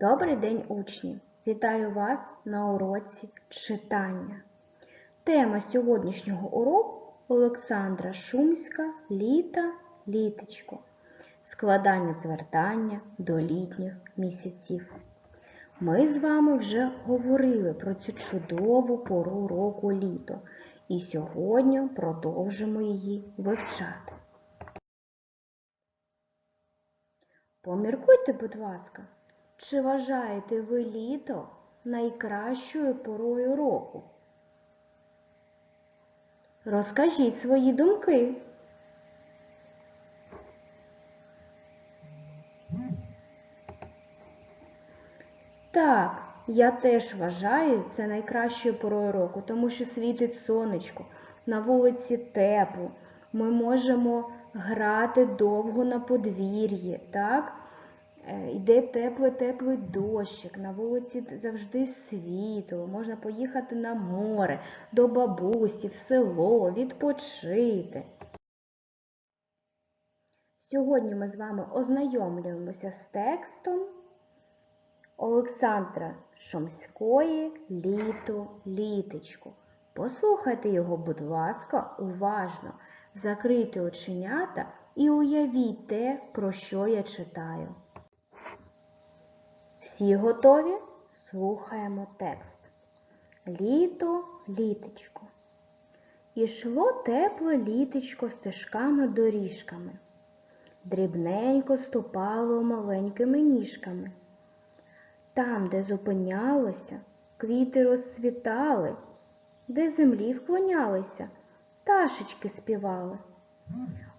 Добрий день, учні! Вітаю вас на уроці читання. Тема сьогоднішнього уроку Олександра Шумська Літа літечко. Складання звертання до літніх місяців. Ми з вами вже говорили про цю чудову пору року літо, і сьогодні продовжимо її вивчати. Поміркуйте, будь ласка, чи вважаєте ви літо найкращою порою року? Розкажіть свої думки. Так, я теж вважаю це найкращою порою року, тому що світить сонечко, на вулиці тепло. Ми можемо грати довго на подвір'ї, так? Е, Йде теплий-теплий дощик, на вулиці завжди світло, можна поїхати на море, до бабусі, в село, відпочити. Сьогодні ми з вами ознайомлюємося з текстом Олександра Шумської Літо літечко. Послухайте його, будь ласка, уважно, закрийте оченята і уявіть те, про що я читаю. Всі готові? Слухаємо текст. Літо, літечко. Ішло тепле літечко стежками доріжками. Дрібненько ступало маленькими ніжками. Там, де зупинялося, квіти розцвітали, де землі вклонялися, пташечки співали.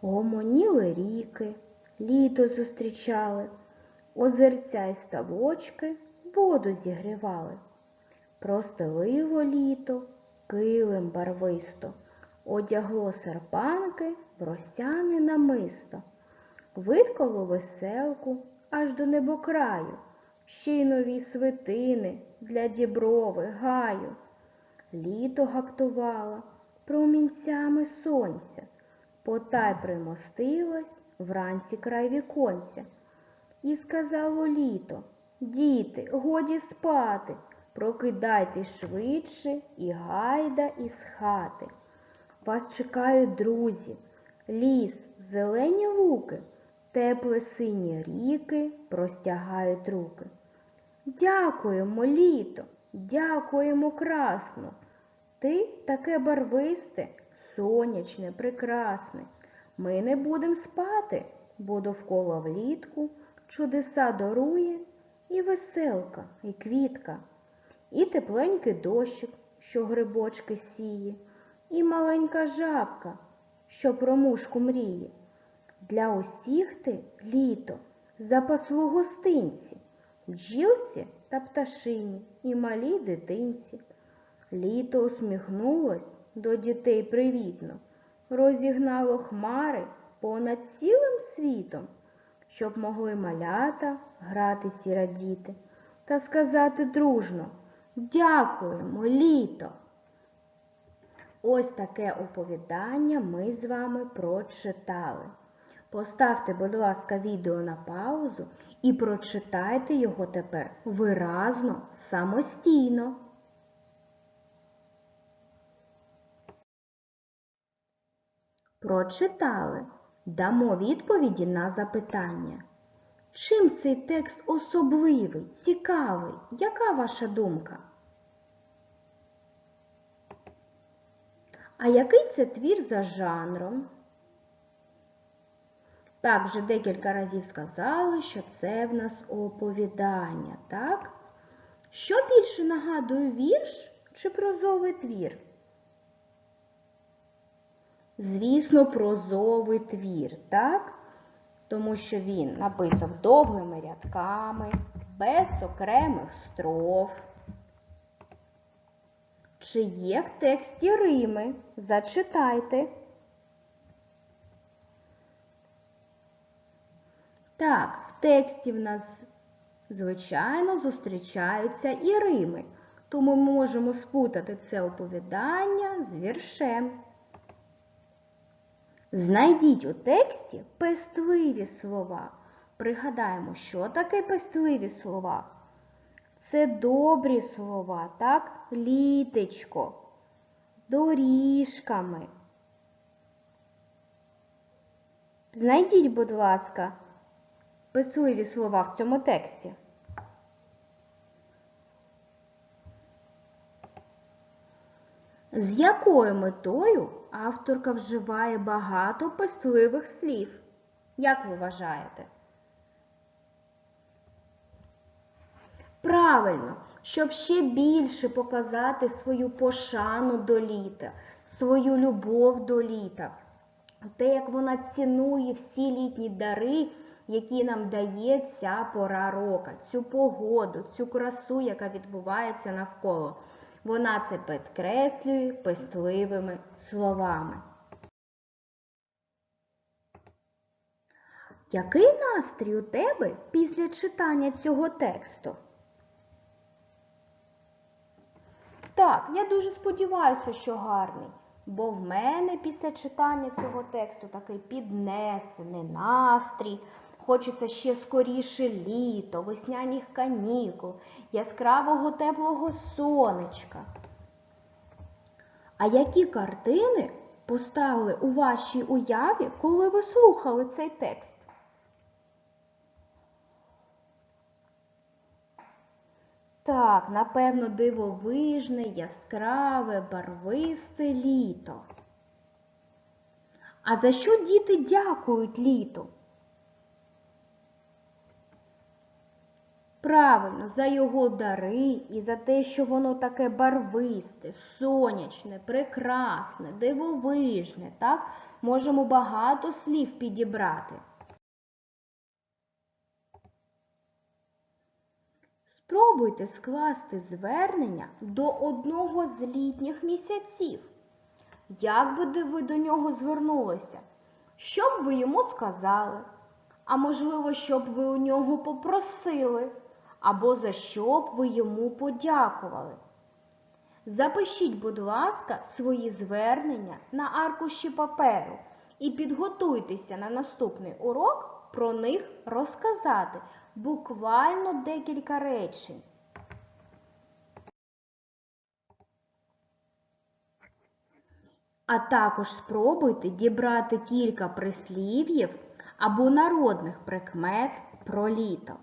Гомоніли ріки, літо зустрічали, озерця й ставочки воду зігрівали. Простелило літо, килим барвисто, одягло серпанки в росяне намисто, виткало веселку аж до небокраю, ще й нові свитини для діброви гаю. Літо гаптувало промінцями сонця, потай примостилось вранці край віконця. І сказало літо, діти, годі спати, прокидайтесь швидше і гайда із хати. Вас чекають друзі, ліс, зелені луки, тепле сині ріки простягають руки. Дякуємо, літо, дякуємо красно. Ти таке барвисте, сонячне, прекрасне. Ми не будем спати, бо довкола влітку чудеса дарує і веселка, і квітка, і тепленький дощик, що грибочки сіє, і маленька жабка, що про мушку мріє. Для усіх ти літо запасло гостинці, бджілці та пташині і малій дитинці. Літо усміхнулось до дітей привітно, розігнало хмари понад цілим світом, щоб могли малята гратись і радіти та сказати дружно Дякуємо, літо! Ось таке оповідання ми з вами прочитали. Поставте, будь ласка, відео на паузу і прочитайте його тепер виразно, самостійно. Прочитали. Дамо відповіді на запитання. Чим цей текст особливий, цікавий? Яка ваша думка? А який це твір за жанром? Так, вже декілька разів сказали, що це в нас оповідання, так? Що більше нагадує вірш чи прозовий твір? Звісно, прозовий твір, так? Тому що він написав довгими рядками, без окремих строф. Чи є в тексті Рими? Зачитайте. Так, в тексті в нас, звичайно, зустрічаються і Рими, тому ми можемо спутати це оповідання з віршем. Знайдіть у тексті пестливі слова. Пригадаємо, що таке пестливі слова. Це добрі слова, так? Літечко, доріжками. Знайдіть, будь ласка, писливі слова в цьому тексті. З якою метою авторка вживає багато писливих слів? Як ви вважаєте? Правильно, щоб ще більше показати свою пошану до літа, свою любов до літа, те, як вона цінує всі літні дари, які нам дає ця пора року, цю погоду, цю красу, яка відбувається навколо. Вона це підкреслює пестливими словами. Який настрій у тебе після читання цього тексту? Так, я дуже сподіваюся, що гарний, бо в мене після читання цього тексту такий піднесений настрій. Хочеться ще скоріше літо, весняних канікул, яскравого теплого сонечка. А які картини поставили у вашій уяві, коли ви слухали цей текст? Так, напевно, дивовижне, яскраве, барвисте літо. А за що діти дякують літу? Правильно, за його дари і за те, що воно таке барвисте, сонячне, прекрасне, дивовижне, так? Можемо багато слів підібрати. Спробуйте скласти звернення до одного з літніх місяців. Як би ви до нього звернулися? Що б ви йому сказали? А можливо, щоб ви у нього попросили, або за що б ви йому подякували. Запишіть, будь ласка, свої звернення на аркуші паперу і підготуйтеся на наступний урок про них розказати буквально декілька речень. А також спробуйте дібрати кілька прислів'їв або народних прикмет про літо.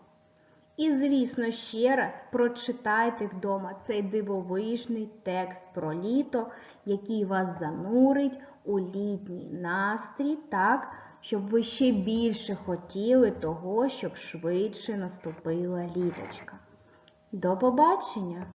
І, звісно, ще раз прочитайте вдома цей дивовижний текст про літо, який вас занурить у літній настрій, так, щоб ви ще більше хотіли того, щоб швидше наступила літочка. До побачення!